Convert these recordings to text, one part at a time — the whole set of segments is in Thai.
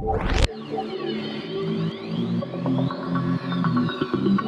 Thank you.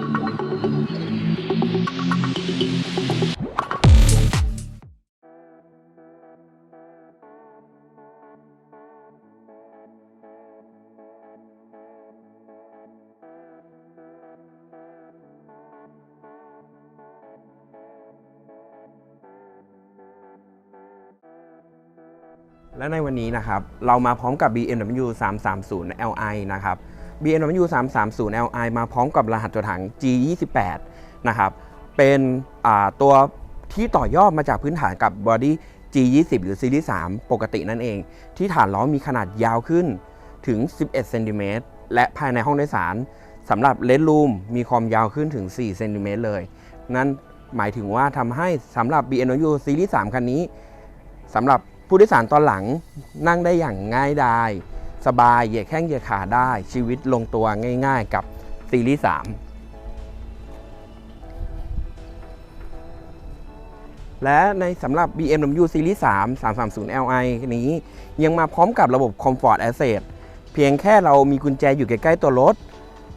และในวันนี้นะครับเรามาพร้อมกับ BMW 330 Li นะครับ BMW 330 Li มาพร้อมกับรหัสตัวถัง G28 นะครับเป็นตัวที่ต่อยอดมาจากพื้นฐานกับบอดี้ G20 หรือซีรีส์3ปกตินั่นเอง ที่ฐานล้อมีขนาดยาวขึ้นถึง 11 เซนติเมตร และภายในห้องโดยสารสำหรับเลดรูมมีความยาวขึ้นถึง 4 เซนติเมตรเลย นั่นหมายถึงว่าทำให้สำหรับ BMW ซีรีส์3คันนี้สำหรับ ผู้โดยสารตอนหลังนั่งได้อย่างง่ายดายสบายเหยียดแข้งเหยียดขาได้ ชีวิตลงตัวง่ายๆกับซีรีส์3และในสำหรับ BMW Series 3 330 Li นี้ยังมาพร้อมกับระบบ Comfort Access เพียงแค่เรามีกุญแจอยู่ใกล้ๆตัวรถ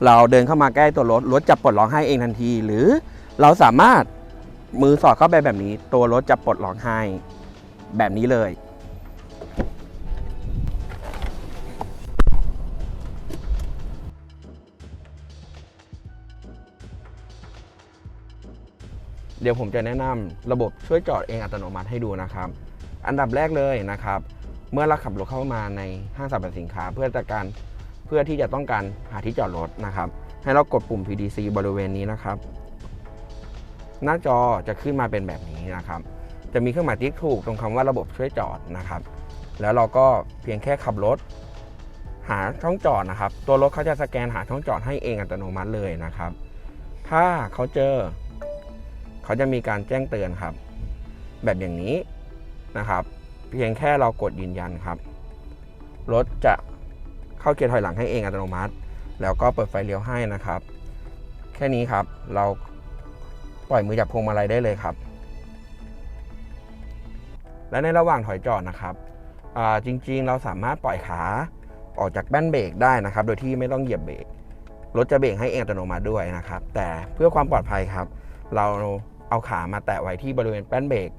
เราเดินเข้ามาใกล้ตัวรถ รถจะปลดล็อกให้เองทันที หรือเราสามารถมือสอดเข้าไปแบบนี้ ตัวรถจะปลดล็อกให้ แบบนี้เลย เดี๋ยวผมจะแนะนำระบบช่วยจอดเองอัตโนมัติให้ดูนะครับ อันดับแรกเลยนะครับ เมื่อเราขับรถเข้ามาในห้างสรรพสินค้า เพื่อจะการเพื่อที่จะต้องการหาที่จอดรถนะครับ ให้เรากดปุ่ม PDC บริเวณนี้นะครับ หน้าจอจะขึ้นมาเป็นแบบนี้นะครับ จะมีเครื่องหมายติ๊กถูกตรงคำว่าระบบช่วยจอดนะครับ แล้วเราก็เพียงแค่ขับรถ หาช่องจอดนะครับ ตัวรถเขาจะสแกนหาช่องจอดให้เองอัตโนมัติเลยนะครับ ถ้าเขาเจอ เขาจะมีการแจ้งเตือนครับ แบบอย่างนี้นะครับ เพียงแค่เรากดยืนยันครับ รถจะเข้าเกียร์ถอยหลังให้เองอัตโนมัติ แล้วก็เปิดไฟเลี้ยวให้นะครับ แค่นี้ครับเราปล่อยมือจับพวงมาลัยได้เลยครับ และในระหว่างถอยจอดนะครับอ่าจริงๆ เราสามารถปล่อยขาออกจากแป้นเบรกได้นะครับ โดยที่ไม่ต้องเหยียบเบรกรถจะเบรกให้เองอัตโนมัติด้วยนะครับ แต่เพื่อความปลอดภัยครับ เราเอาขามาแตะไว้ที่บริเวณแป้นเบรก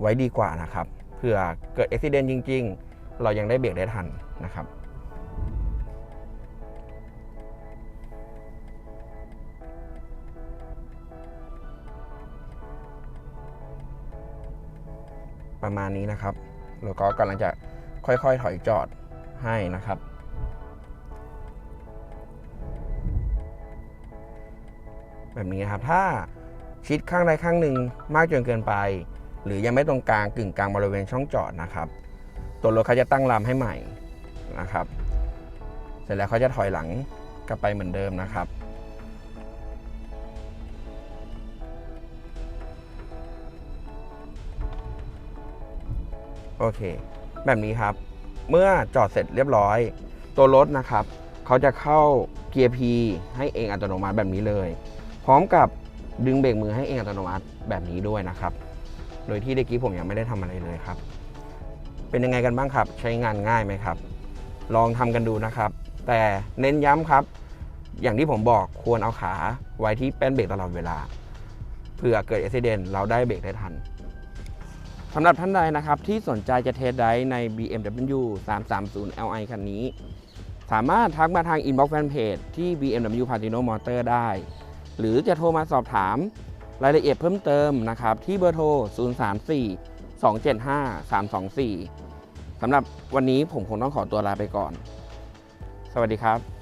ไว้ดีกว่านะครับเผื่อเกิดอุบิเหตุจริง ๆ เรายังได้เบรกได้ทันนะครับ ประมาณนี้นะครับ แล้วก็กำลังจะค่อยๆถอยจอดให้นะครับ แบบนี้ครับถ้าชิดข้างใดข้างหนึ่งมากจนเกินไป หรือยังไม่ตรงกลางกึ่งกลางบริเวณช่องจอดนะครับ ตัวรถเขาจะตั้งลำให้ใหม่นะครับ เสร็จแล้วเขาจะถอยหลังกลับไปเหมือนเดิมนะครับ โอเค แบบนี้ครับ เมื่อจอดเสร็จเรียบร้อย ตัวรถนะครับ เขาจะเข้าเกียร์ P ให้เองอัตโนมัติแบบนี้เลย พร้อมกับดึงเบรกมือให้เองอัตโนมัติแบบนี้ด้วยนะครับ โดยที่เมื่อกี้ผมยังไม่ได้ทำอะไรเลยครับ เป็นยังไงกันบ้างครับ ใช้งานง่ายไหมครับ ลองทำกันดูนะครับ แต่เน้นย้ำครับ อย่างที่ผมบอกควรเอาขาไว้ที่แป้นเบรกตลอดเวลา เผื่อเกิดอุบิเหตุเราได้เบรกได้ทัน สำหรับท่านใดนะครับที่สนใจจะเทสไดใน BMW 330 Li คันนี้ สามารถทักมาทาง inbox fanpage ที่ BMW Platino Motor ได้ หรือจะโทรมาสอบถามรายละเอียดเพิ่มเติมนะครับ ที่เบอร์โทร 034 275 324 สำหรับวันนี้ผมคงต้องขอตัวลาไปก่อน สวัสดีครับ